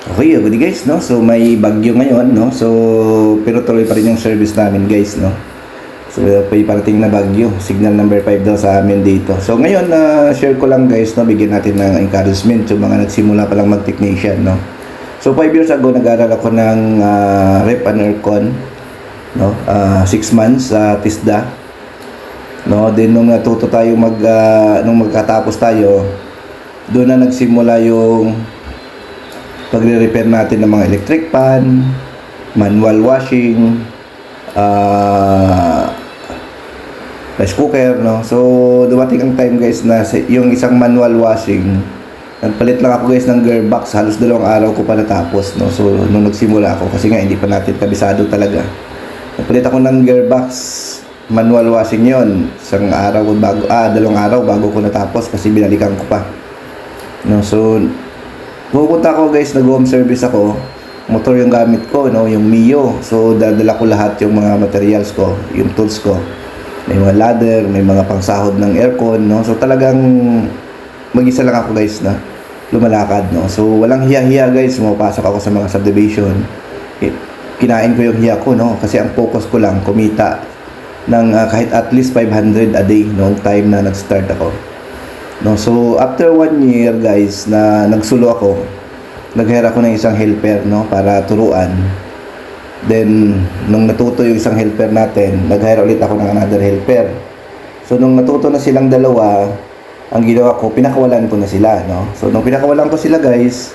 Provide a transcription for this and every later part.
Okay, good guys, no? So may bagyo ngayon, no? So pero tuloy pa rin yung service namin, guys, no? So may parating na bagyo, signal number 5 daw sa amin dito. So ngayon na share ko lang guys, no, bigyan natin ng encouragement yung mga nagsimula pa lang mag-technician, no. So 5 years ago nag-aral ako ng ah, rep and aircon, no? 6 months sa TISDA. No, then nung natuto tayo mag ah, nung magkatapos tayo, doon na nagsimula yung pagre-repair natin ng mga electric pan, manual washing, ah rice cooker, no? So, dumating ang time guys na yung isang manual washing, nagpalit lang ako guys ng gearbox, halos dalawang araw ko pa natapos, no? So, nung nagsimula ako, kasi nga hindi pa natin kabisado talaga. Nagpalit ako ng gearbox, manual washing yon isang araw bago, ah, dalawang araw bago ko natapos kasi binalikan ko pa. No, so, Pupunta ako guys, nag-home service ako. Motor yung gamit ko, no, yung Mio. So dadala ko lahat yung mga materials ko, yung tools ko. May mga ladder, may mga pangsahod ng aircon, no. So talagang mag-isa lang ako guys na lumalakad, no. So walang hiya-hiya guys, pumapasok ako sa mga subdivision. Eh, Kinain ko yung hiya ko, no, kasi ang focus ko lang kumita ng ah, kahit at least 500 a day noong time na nag-start ako. No, so after one year guys na nagsulo ako, nag-hire ako ng isang helper no para turuan. Then nung natuto yung isang helper natin, nag-hire ulit ako ng another helper. So nung natuto na silang dalawa, ang ginawa ko, pinakawalan ko na sila, no? So nung pinakawalan ko sila guys,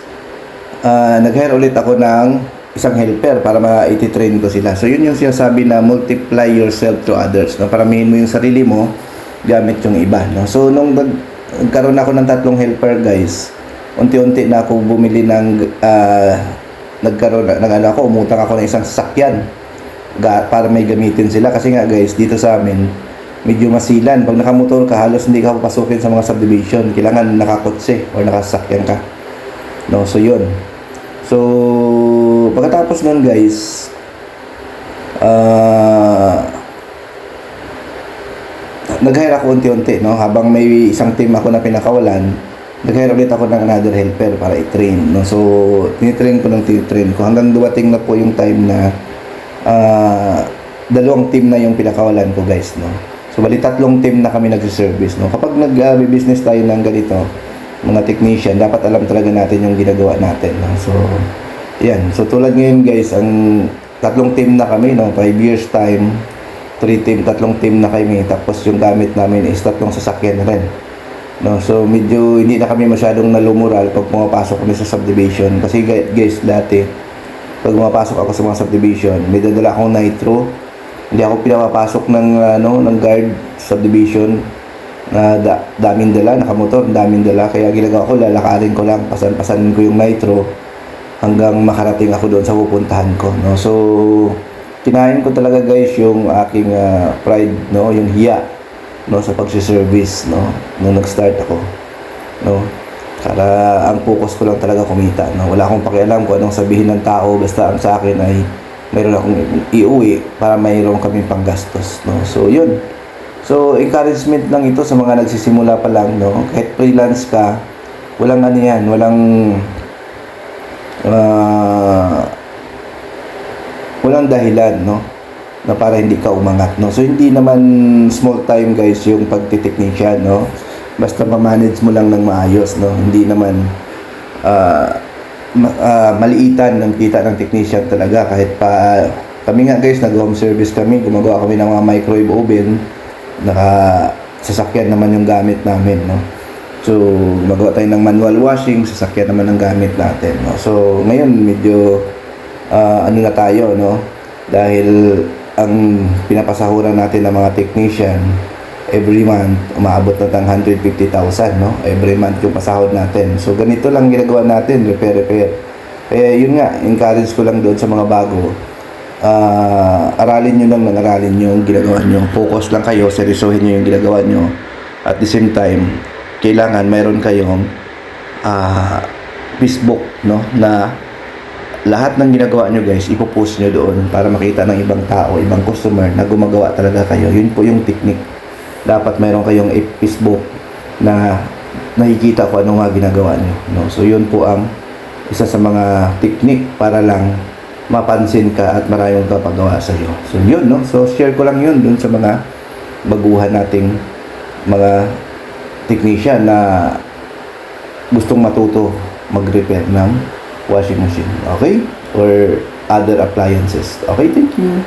ah nag-hire ulit ako ng isang helper para ma-train ko sila. So yun yung sinasabi na multiply yourself to others, no? Paramihin mo yung sarili mo gamit yung iba, no? So nung nagkaroon ako ng tatlong helper guys, unti-unti na ako bumili ng ah, nagkaroon ng ano ako, umutang ako ng isang sasakyan para may gamitin sila kasi nga guys, dito sa amin medyo masilan. Pag nakamotor ka, halos hindi ka papasukin sa mga subdivision. Kailangan nakakotse or nakasakyan ka. No, so yun. So, pagkatapos nun guys, ah nag-hire ako unti-unti, no? Habang may isang team ako na pinakawalan, nag-hire ulit ako ng another helper para i-train, no? So, tinitrain ko ng tinitrain ko hanggang dumating na po yung time na ah, dalawang team na yung pinakawalan ko, guys, no? So, bali tatlong team na kami nag-service, no? Kapag nag-business tayo ng ganito, mga technician, dapat alam talaga natin yung ginagawa natin, no? So, yan. So, tulad ngayon, guys, ang tatlong team na kami, no? 5 years time, three team, tatlong team na kami. Tapos yung gamit namin is tatlong sasakyan rin. No, so medyo hindi na kami masyadong nalumural pag pumapasok kami sa subdivision. Kasi gu- guys, dati pag pumapasok ako sa mga subdivision, may dadala akong nitro. Hindi ako pinapapasok ng ano, ng guard subdivision na da, daming dala, nakamotor, daming dala. Kaya ginagawa ko, lalakarin ko lang, pasan-pasanin ko yung nitro hanggang makarating ako doon sa pupuntahan ko. No? So, kinain ko talaga guys yung aking ah, pride no? Yung hiya no? Sa pagse-service no? Nung nag-start ako no? Para ang focus ko lang talaga kumita no? Wala akong pakialam kung anong sabihin ng tao. Basta ang sa akin ay mayroon akong iuwi para mayroon kaming panggastos no? So yun. So encouragement lang ito sa mga nagsisimula pa lang no? Kahit freelance ka walang ano yan walang ah, walang dahilan, no? Na para hindi ka umangat, no? So, hindi naman small time, guys, yung pagtiteknisyan, no? Basta ma-manage mo lang ng maayos, no? Hindi naman ah, ma- ah, maliitan ng kita ng technician talaga kahit pa kami nga guys nag home service kami gumagawa kami ng mga microwave oven naka sasakyan naman yung gamit namin no so gumagawa tayo ng manual washing sasakyan naman ang gamit natin no so ngayon medyo ah, ano na tayo no? Dahil ang pinapasahuran natin ng mga technician every month umaabot na ng 150,000 no? Every month yung pasahod natin. So ganito lang ginagawa natin repair repair. Kaya yun nga encourage ko lang doon sa mga bago ah aralin nyo lang ng aralin nyo yung ginagawa nyo. Focus lang kayo seryosohin nyo yung ginagawa nyo. At the same time kailangan mayroon kayong ah Facebook no? Na lahat ng ginagawa nyo guys, ipopost nyo doon para makita ng ibang tao, ibang customer na gumagawa talaga kayo. Yun po yung technique. Dapat mayroon kayong Facebook na nakikita ko ano nga ginagawa nyo. No? So yun po ang isa sa mga technique para lang mapansin ka at maraming kapagawa sa iyo. So yun no. So share ko lang yun dun sa mga baguhan nating mga technician na gustong matuto mag-repair ng washing machine. Okay? Or other appliances. Okay, thank you.